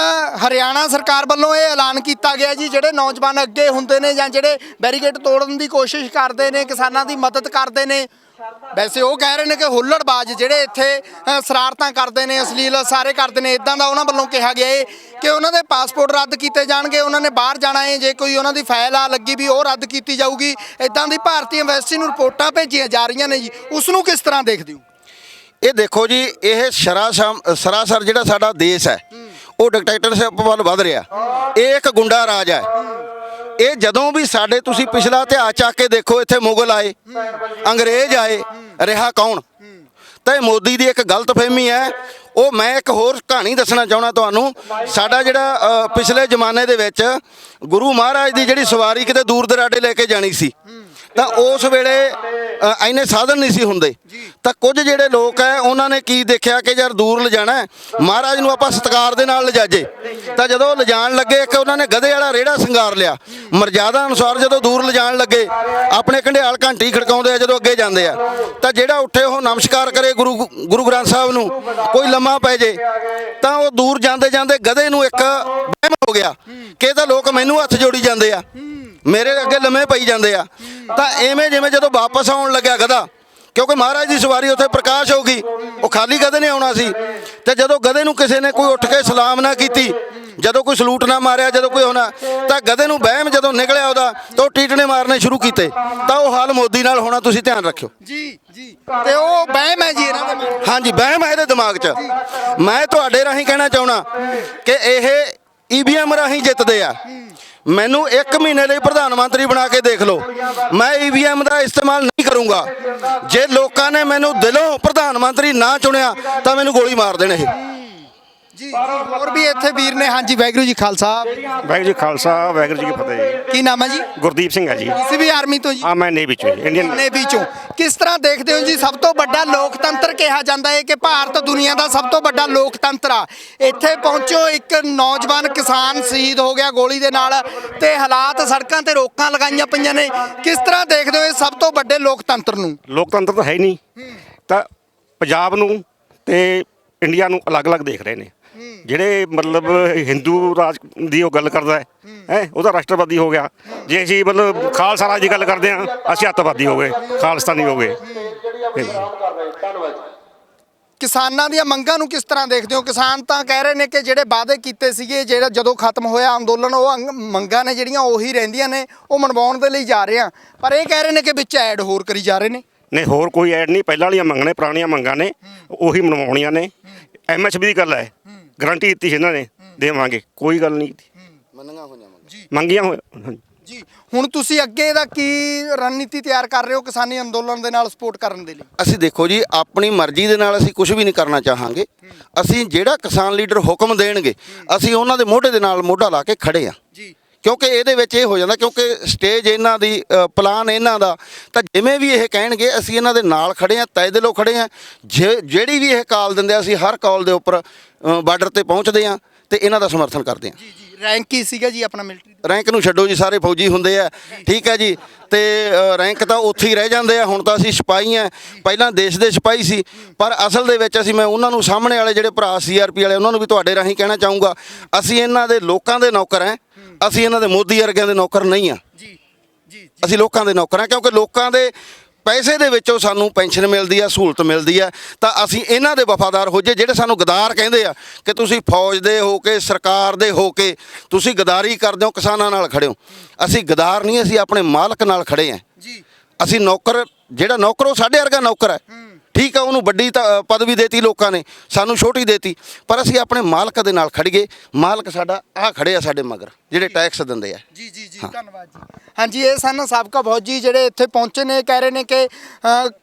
ਹਰਿਆਣਾ ਸਰਕਾਰ ਵੱਲੋਂ ਇਹ ਐਲਾਨ ਕੀਤਾ ਗਿਆ ਜੀ ਜਿਹੜੇ ਨੌਜਵਾਨ ਅੱਗੇ ਹੁੰਦੇ ਨੇ ਜਾਂ ਜਿਹੜੇ ਬੈਰੀਕੇਡ ਤੋੜਨ ਦੀ ਕੋਸ਼ਿਸ਼ ਕਰਦੇ ਨੇ ਕਿਸਾਨਾਂ ਦੀ ਮਦਦ ਕਰਦੇ ਨੇ। ਵੈਸੇ ਉਹ ਕਹਿ ਰਹੇ ਨੇ ਕਿ ਹੁੱਲੜਬਾਜ਼ ਜਿਹੜੇ ਇੱਥੇ ਸ਼ਰਾਰਤਾਂ ਕਰਦੇ ਨੇ ਅਸ਼ਲੀਲ ਸਾਰੇ ਕਰਦੇ ਨੇ ਇਦਾਂ ਦਾ ਉਹਨਾਂ ਵੱਲੋਂ ਕਿਹਾ ਗਿਆ ਹੈ ਕਿ ਉਹਨਾਂ ਦੇ ਪਾਸਪੋਰਟ ਰੱਦ ਕੀਤੇ ਜਾਣਗੇ ਉਹਨਾਂ ਨੇ ਬਾਹਰ ਜਾਣਾ ਹੈ ਜੇ ਕੋਈ ਉਹਨਾਂ ਦੀ ਫਾਈਲ ਆ ਲੱਗੀ ਵੀ ਉਹ ਰੱਦ ਕੀਤੀ ਜਾਊਗੀ। ਇਦਾਂ ਦੀ ਭਾਰਤੀ ਐਮਬੈਸੀ ਨੂੰ ਰਿਪੋਰਟਾਂ ਭੇਜੀਆਂ ਜਾ ਰਹੀਆਂ ਨੇ ਜੀ। ਉਸ ਨੂੰ ਕਿਸ ਤਰ੍ਹਾਂ ਦੇਖਦੇ ਹੋ? ਇਹ ਦੇਖੋ ਜੀ, ਇਹ ਸਰਾਸਮ, ਸਰਾਸਰ ਜਿਹੜਾ ਸਾਡਾ ਦੇਸ਼ ਹੈ, ਉਹ ਡਿਕਟੇਟਰਸ਼ਿਪ ਵੱਲ ਵਧ ਰਿਹਾ। ਇਹ ਇੱਕ ਗੁੰਡਾ ਰਾਜ ਹੈ। ਇਹ ਜਦੋਂ ਵੀ ਸਾਡੇ ਤੁਸੀਂ ਪਿਛਲਾ ਇਤਿਹਾਸ ਚੱਕ ਕੇ ਦੇਖੋ, ਇੱਥੇ ਮੁਗਲ ਆਏ, ਅੰਗਰੇਜ਼ ਆਏ, ਰਿਹਾ ਕੌਣ? ਤਾਂ ਇਹ ਮੋਦੀ ਦੀ ਇੱਕ ਗਲਤਫਹਿਮੀ ਹੈ। ਉਹ ਮੈਂ ਇੱਕ ਹੋਰ ਕਹਾਣੀ ਦੱਸਣਾ ਚਾਹਣਾ ਤੁਹਾਨੂੰ। ਸਾਡਾ ਜਿਹੜਾ ਪਿਛਲੇ ਜ਼ਮਾਨੇ ਦੇ ਵਿੱਚ ਗੁਰੂ ਮਹਾਰਾਜ ਦੀ ਜਿਹੜੀ ਸਵਾਰੀ ਕਿਤੇ ਦੂਰ ਦਰਾਡੇ ਲੈ ਕੇ ਜਾਣੀ ਸੀ, ਤਾਂ ਉਸ ਵੇਲੇ ਅ, ਇੰਨੇ ਸਾਧਨ ਨਹੀਂ ਸੀ ਹੁੰਦੇ। ਤਾਂ ਕੁਝ ਜਿਹੜੇ ਲੋਕ ਹੈ ਉਹਨਾਂ ਨੇ ਕੀ ਦੇਖਿਆ ਕਿ ਯਾਰ ਦੂਰ ਲਿਜਾਣਾ ਹੈ, ਮਹਾਰਾਜ ਨੂੰ ਆਪਾਂ ਸਤਿਕਾਰ ਦੇ ਨਾਲ ਲਿਜਾਜੇ। ਤਾਂ ਜਦੋਂ ਉਹ ਲਿਜਾਣ ਲੱਗੇ ਕਿ ਉਹਨਾਂ ਨੇ ਗਧੇ ਵਾਲਾ ਰੇੜਾ ਸ਼ਿੰਗਾਰ ਲਿਆ। ਮਰਜ਼ਾਦਾ ਅਨੁਸਾਰ ਜਦੋਂ ਦੂਰ ਲਿਜਾਣ ਲੱਗੇ ਆਪਣੇ ਕੰਢਿਆਲ ਘੰਟੀ ਖੜਕਾਉਂਦੇ ਆ ਜਦੋਂ ਅੱਗੇ ਜਾਂਦੇ ਆ। ਤਾਂ ਜਿਹੜਾ ਉੱਠੇ ਉਹ ਨਮਸਕਾਰ ਕਰੇ ਗੁਰੂ ਗੁਰੂ ਗ੍ਰੰਥ ਸਾਹਿਬ ਨੂੰ ਕੋਈ ਲੰਮਾ ਪੈ ਜੇ। ਤਾਂ ਉਹ ਦੂਰ ਜਾਂਦੇ ਜਾਂਦੇ ਗਧੇ ਨੂੰ ਇੱਕ ਵਹਿਮ ਹੋ ਗਿਆ ਕਿ ਇਹ ਤਾਂ ਲੋਕ ਮੈਨੂੰ ਹੱਥ ਜੋੜੀ ਜਾਂਦੇ ਆ। ਮੇਰੇ ਅੱਗੇ ਲੰਮੇ ਪਈ ਜਾਂਦੇ ਆ। ਤਾਂ ਐਵੇਂ ਜਿਵੇਂ ਜਦੋਂ ਵਾਪਸ ਆਉਣ ਲੱਗਿਆ ਗਧਾ ਕਿਉਂਕਿ ਮਹਾਰਾਜ ਦੀ ਸਵਾਰੀ ਉੱਥੇ ਪ੍ਰਕਾਸ਼ ਹੋ ਗਈ ਉਹ ਖਾਲੀ ਗਧੇ ਨੇ ਆਉਣਾ ਸੀ। ਤੇ ਜਦੋਂ ਗਧੇ ਨੂੰ ਕਿਸੇ ਨੇ ਕੋਈ ਉੱਠ ਕੇ ਸਲਾਮ ਨਾ ਕੀਤੀ ਜਦੋਂ ਕੋਈ ਸਲੂਟ ਨਾ ਮਾਰਿਆ ਜਦੋਂ ਕੋਈ ਹੋਣਾ ਤਾਂ ਗਧੇ ਨੂੰ ਵਹਿਮ ਜਦੋਂ ਨਿਕਲਿਆ ਉਹਦਾ ਤਾਂ ਉਹ ਟੀਟਣੇ ਮਾਰਨੇ ਸ਼ੁਰੂ ਕੀਤੇ। ਤਾਂ ਉਹ ਹਾਲ ਮੋਦੀ ਨਾਲ ਹੋਣਾ ਤੁਸੀਂ ਧਿਆਨ ਰੱਖਿਓ। ਜੀ ਜੀ। ਤੇ ਉਹ ਵਹਿਮ ਹੈ ਜੀ ਇਹਨਾਂ ਦੇ। ਹਾਂਜੀ ਵਹਿਮ ਹੈ ਇਹਦੇ ਦਿਮਾਗ 'ਚ। ਮੈਂ ਤੁਹਾਡੇ ਰਾਹੀਂ ਕਹਿਣਾ ਚਾਹਣਾ ਕਿ ਇਹ ਈਵੀਐਮ ਰਾਹੀਂ ਜਿੱਤਦੇ ਆ। ਮੈਨੂੰ 1 ਮਹੀਨੇ ਲਈ ਪ੍ਰਧਾਨ ਮੰਤਰੀ ਬਣਾ ਕੇ ਦੇਖ ਲਓ। ਮੈਂ ਈਵੀਐਮ ਦਾ ਇਸਤੇਮਾਲ ਨਹੀਂ ਕਰੂੰਗਾ। ਜੇ ਲੋਕਾਂ ਨੇ ਮੈਨੂੰ ਦਿਲੋਂ ਪ੍ਰਧਾਨ ਮੰਤਰੀ ਨਾ ਚੁਣਿਆ, ਤਾਂ ਮੈਨੂੰ ਗੋਲੀ ਮਾਰ ਦੇਣ ਇਹ। ਜੀ। ਹੋਰ ਵੀ ਇੱਥੇ ਵੀਰ ਨੇ ਹਾਂਜੀ ਵਾਹਿਗੁਰੂ ਜੀ ਖਾਲਸਾ। ਵਾਹਿਗੁਰੂ ਜੀ ਖਾਲਸਾ ਵਾਹਿਗੁਰੂ ਜੀ ਕੀ ਫਤਿਹ ਕੀ ਨਾਮ ਹੈ ਜੀ? ਗੁਰਦੀਪ ਸਿੰਘ ਹੈ ਜੀ। ਤੁਸੀਂ ਵੀ ਆਰਮੀ ਤੋਂ ਜੀ? ਆ ਮੈਂ ਨੇਵੀ ਚੋਂ ਜੀ, ਇੰਡੀਅਨ ਨੇਵੀ ਚੋਂ। ਕਿਸ ਤਰ੍ਹਾਂ ਦੇਖਦੇ ਹੋ ਜੀ? ਸਭ ਤੋਂ ਵੱਡਾ ਲੋਕਤੰਤਰ ਕਿਹਾ ਜਾਂਦਾ ਹੈ ਕਿ ਭਾਰਤ ਦੁਨੀਆ ਦਾ ਸਭ ਤੋਂ ਵੱਡਾ ਲੋਕਤੰਤਰ ਆ। ਇੱਥੇ ਪਹੁੰਚੋ ਇੱਕ ਨੌਜਵਾਨ ਕਿਸਾਨ ਸ਼ਹੀਦ ਹੋ ਗਿਆ ਗੋਲੀ ਦੇ ਨਾਲ ਤੇ ਹਾਲਾਤ ਸੜਕਾਂ ਤੇ ਰੋਕਾਂ ਲਗਾਈਆਂ ਪਈਆਂ ਨੇ। ਕਿਸ ਤਰ੍ਹਾਂ ਦੇਖਦੇ ਹੋ ਇਹ ਸਭ ਤੋਂ ਵੱਡੇ ਲੋਕਤੰਤਰ ਨੂੰ? ਲੋਕਤੰਤਰ ਤਾਂ ਹੈ ਹੀ ਨਹੀਂ। ਤਾਂ ਪੰਜਾਬ ਨੂੰ ਤੇ ਇੰਡੀਆ ਨੂੰ ਅਲੱਗ-ਅਲੱਗ ਦੇਖ ਰਹੇ ਨੇ। ਜਿਹੜੇ ਮਤਲਬ ਹਿੰਦੂ ਰਾਜ ਦੀ ਉਹ ਗੱਲ ਕਰਦਾ ਹੈ ਹੈ ਉਹਦਾ ਰਾਸ਼ਟਰਵਾਦੀ ਹੋ ਗਿਆ। ਜੇ ਅਸੀਂ ਮਤਲਬ ਖਾਲਸਾ ਰਾਜ ਦੀ ਗੱਲ ਕਰਦੇ ਹਾਂ ਅਸੀਂ ਅੱਤਵਾਦੀ ਹੋ ਗਏ ਖਾਲਿਸਤਾਨੀ ਹੋ ਗਏ। ਕਿਸਾਨਾਂ ਦੀਆਂ ਮੰਗਾਂ ਨੂੰ ਕਿਸ ਤਰ੍ਹਾਂ ਦੇਖਦੇ ਹੋ? ਕਿਸਾਨ ਤਾਂ ਕਹਿ ਰਹੇ ਨੇ ਕਿ ਜਿਹੜੇ ਵਾਅਦੇ ਕੀਤੇ ਸੀਗੇ ਜਿਹੜਾ ਜਦੋਂ ਖਤਮ ਹੋਇਆ ਅੰਦੋਲਨ ਉਹ ਮੰਗਾਂ ਨੇ ਜਿਹੜੀਆਂ ਉਹੀ ਰਹਿੰਦੀਆਂ ਨੇ ਉਹ ਮਨਵਾਉਣ ਦੇ ਲਈ ਜਾ ਰਹੇ ਆ ਪਰ ਇਹ ਕਹਿ ਰਹੇ ਨੇ ਕਿ ਵਿੱਚ ਐਡ ਹੋਰ ਕਰੀ ਜਾ ਰਹੇ ਨੇ। ਨਹੀਂ ਹੋਰ ਕੋਈ ਐਡ ਨਹੀਂ। ਪਹਿਲਾਂ ਵਾਲੀਆਂ ਮੰਗਾਂ ਨੇ ਪੁਰਾਣੀਆਂ ਮੰਗਾਂ ਨੇ ਉਹੀ ਮਨਵਾਉਣੀਆਂ ਨੇ। ਐਮਐਸਪੀ ਦੀ ਗੱਲ ਹੈ। ਗਾਰੰਟੀ ਦਿੱਤੀ ਸੀ ਇਹਨਾਂ ਨੇ ਦੇਵਾਂਗੇ ਕੋਈ ਗੱਲ ਨਹੀਂ ਕੀਤੀ। ਮੰਨੀਆਂ ਹੋਈਆਂ ਮੰਗਾਂ। ਮੰਗੀਆਂ ਹੋਈਆਂ ਜੀ ਹੁਣ ਤੁਸੀਂ ਅੱਗੇ ਦਾ ਕੀ ਰਣਨੀਤੀ ਤਿਆਰ ਕਰ ਰਹੇ ਹੋ ਕਿਸਾਨੀ ਅੰਦੋਲਨ ਦੇ ਨਾਲ ਸਪੋਰਟ ਕਰਨ ਦੇ ਲਈ? ਅਸੀਂ ਦੇਖੋ ਜੀ ਆਪਣੀ ਮਰਜ਼ੀ ਦੇ ਨਾਲ ਅਸੀਂ ਕੁਝ ਵੀ ਨਹੀਂ ਕਰਨਾ ਚਾਹਾਂਗੇ। ਅਸੀਂ ਜਿਹੜਾ ਕਿਸਾਨ ਲੀਡਰ ਹੁਕਮ ਦੇਣਗੇ ਅਸੀਂ ਉਹਨਾਂ ਦੇ ਮੋਢੇ ਦੇ ਨਾਲ ਮੋਢਾ ਲਾ ਕੇ ਖੜੇ ਆ ਜੀ। ਕਿਉਂਕਿ ਇਹਦੇ ਵਿੱਚ ਇਹ ਹੋ ਜਾਂਦਾ ਕਿਉਂਕਿ ਸਟੇਜ ਇਹਨਾਂ ਦੀ ਪਲਾਨ ਇਹਨਾਂ ਦਾ ਤਾਂ ਜਿਵੇਂ ਵੀ ਇਹ ਕਹਿਣਗੇ ਅਸੀਂ ਇਹਨਾਂ ਦੇ ਨਾਲ ਖੜੇ ਆ ਤੈ ਦਿਲੋਂ ਖੜੇ ਆ ਜਿਹੜੀ ਵੀ ਇਹ ਕਾਲ ਦਿੰਦੇ ਅਸੀਂ ਹਰ ਕਾਲ ਦੇ ਉੱਪਰ ਬਾਰਡਰ ਤੇ ਪਹੁੰਚਦੇ ਆ ਤੇ ਇਹਨਾਂ ਦਾ ਸਮਰਥਨ ਕਰਦੇ ਆ ਜੀ ਜੀ ਰੈਂਕ ਕੀ ਸੀਗਾ ਜੀ ਆਪਣਾ ਮਿਲਟਰੀ ਰੈਂਕ ਨੂੰ ਛੱਡੋ ਜੀ ਸਾਰੇ ਫੌਜੀ ਹੁੰਦੇ ਆ ਠੀਕ ਹੈ ਜੀ ਤੇ ਰੈਂਕ ਤਾਂ ਉੱਥੇ ਹੀ ਰਹਿ ਜਾਂਦੇ ਆ ਹੁਣ ਤਾਂ ਅਸੀਂ ਸਿਪਾਹੀ ਆ ਪਹਿਲਾਂ ਦੇਸ਼ ਦੇ ਸਿਪਾਹੀ ਸੀ ਪਰ ਅਸਲ ਦੇ ਵਿੱਚ ਅਸੀਂ ਮੈਂ ਉਹਨਾਂ ਨੂੰ ਸਾਹਮਣੇ ਵਾਲੇ ਜਿਹੜੇ ਭਰਾ ਸੀਆਰਪੀ ਵਾਲੇ ਉਹਨਾਂ ਨੂੰ ਵੀ ਤੁਹਾਡੇ ਰਾਹੀਂ ਕਹਿਣਾ ਚਾਹੂੰਗਾ ਅਸੀਂ ਇਹਨਾਂ ਦੇ ਲੋਕਾਂ ਦੇ ਨੌਕਰ ਆ ਅਸੀਂ ਇਹਨਾਂ ਦੇ ਮੋਦੀ ਵਰਗਿਆਂ ਦੇ ਨੌਕਰ ਨਹੀਂ ਆ। ਜੀ ਜੀ ਅਸੀਂ ਲੋਕਾਂ ਦੇ ਨੌਕਰ ਆ ਕਿਉਂਕਿ ਲੋਕਾਂ ਦੇ ਪੈਸੇ ਦੇ ਵਿੱਚੋਂ ਸਾਨੂੰ ਪੈਨਸ਼ਨ ਮਿਲਦੀ ਆ ਸਹੂਲਤ ਮਿਲਦੀ ਆ। ਤਾਂ ਅਸੀਂ ਇਹਨਾਂ ਦੇ ਵਫਾਦਾਰ ਹੋ ਜੇ ਜਿਹੜੇ ਸਾਨੂੰ ਗਦਾਰ ਕਹਿੰਦੇ ਆ ਕਿ ਤੁਸੀਂ ਫੌਜ ਦੇ ਹੋ ਕੇ ਸਰਕਾਰ ਦੇ ਹੋ ਕੇ ਤੁਸੀਂ ਗਦਾਰੀ ਕਰਦੇ ਹੋ ਕਿਸਾਨਾਂ ਨਾਲ ਖੜੇ ਹੋ। ਅਸੀਂ ਗਦਾਰ ਨਹੀਂ ਅਸੀਂ ਆਪਣੇ ਮਾਲਕ ਨਾਲ ਖੜੇ ਆ। ਜੀ। ਅਸੀਂ ਨੌਕਰ ਜਿਹੜਾ ਨੌਕਰ ਉਹ ਸਾਡੇ ਵਰਗਾ ਨੌਕਰ ਹੈ। ਠੀਕ ਆ ਉਹਨੂੰ ਵੱਡੀ ਪਦਵੀ ਦੇਤੀ ਲੋਕਾਂ ਨੇ ਸਾਨੂੰ ਛੋਟੀ ਦੇਤੀ ਪਰ ਅਸੀਂ ਆਪਣੇ ਮਾਲਕ ਦੇ ਨਾਲ ਖੜੀਏ ਮਾਲਕ ਸਾਡਾ ਆ ਖੜੇ ਆ ਸਾਡੇ ਮਗਰ ਜਿਹੜੇ ਟੈਕਸ ਦਿੰਦੇ ਆ। ਜੀ ਜੀ ਜੀ ਧੰਨਵਾਦ ਜੀ। ਹਾਂਜੀ ਇਹ ਸਨ ਸਾਬਕਾ ਫੌਜੀ ਜਿਹੜੇ ਇੱਥੇ ਪਹੁੰਚੇ ਨੇ ਕਹਿ ਰਹੇ ਨੇ ਕਿ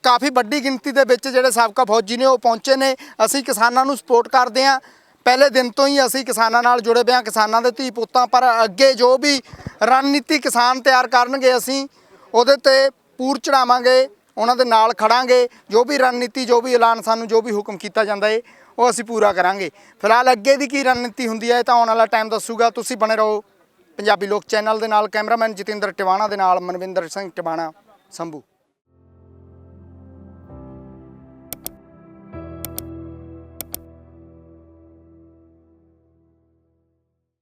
ਕਾਫੀ ਵੱਡੀ ਗਿਣਤੀ ਦੇ ਵਿੱਚ ਜਿਹੜੇ ਸਾਬਕਾ ਫੌਜੀ ਨੇ ਉਹ ਪਹੁੰਚੇ ਨੇ। ਅਸੀਂ ਕਿਸਾਨਾਂ ਨੂੰ ਸਪੋਰਟ ਕਰਦੇ ਹਾਂ। ਪਹਿਲੇ ਦਿਨ ਤੋਂ ਹੀ ਅਸੀਂ ਕਿਸਾਨਾਂ ਨਾਲ ਜੁੜੇ ਹਾਂ ਕਿਸਾਨਾਂ ਦੇ ਧੀ ਪੁੱਤਾਂ ਪਰ ਅੱਗੇ ਜੋ ਵੀ ਰਣਨੀਤੀ ਕਿਸਾਨ ਤਿਆਰ ਕਰਨਗੇ ਅਸੀਂ ਉਹਦੇ ਤੇ ਪੂਰ ਚੜਾਵਾਂਗੇ ਉਹਨਾਂ ਦੇ ਨਾਲ ਖੜਾਂਗੇ, ਜੋ ਵੀ ਰਣਨੀਤੀ, ਜੋ ਵੀ ਐਲਾਨ ਸਾਨੂੰ, ਜੋ ਵੀ ਹੁਕਮ ਕੀਤਾ ਜਾਂਦਾ ਏ, ਉਹ ਅਸੀਂ ਪੂਰਾ ਕਰਾਂਗੇ। ਫਿਲਹਾਲ ਅੱਗੇ ਦੀ ਕੀ ਰਣਨੀਤੀ ਹੁੰਦੀ ਹੈ ਇਹ ਤਾਂ ਆਉਣ ਵਾਲਾ ਟਾਈਮ ਦੱਸੂਗਾ। ਤੁਸੀਂ ਬਣੇ ਰਹੋ ਪੰਜਾਬੀ ਲੋਕ ਚੈਨਲ ਦੇ ਨਾਲ, ਕੈਮਰਾਮੈਨ ਜਤਿੰਦਰ ਟਿਵਾਣਾ ਦੇ ਨਾਲ, ਮਨਵਿੰਦਰ ਸਿੰਘ ਟਿਵਾਣਾ, ਸੰਭੂ।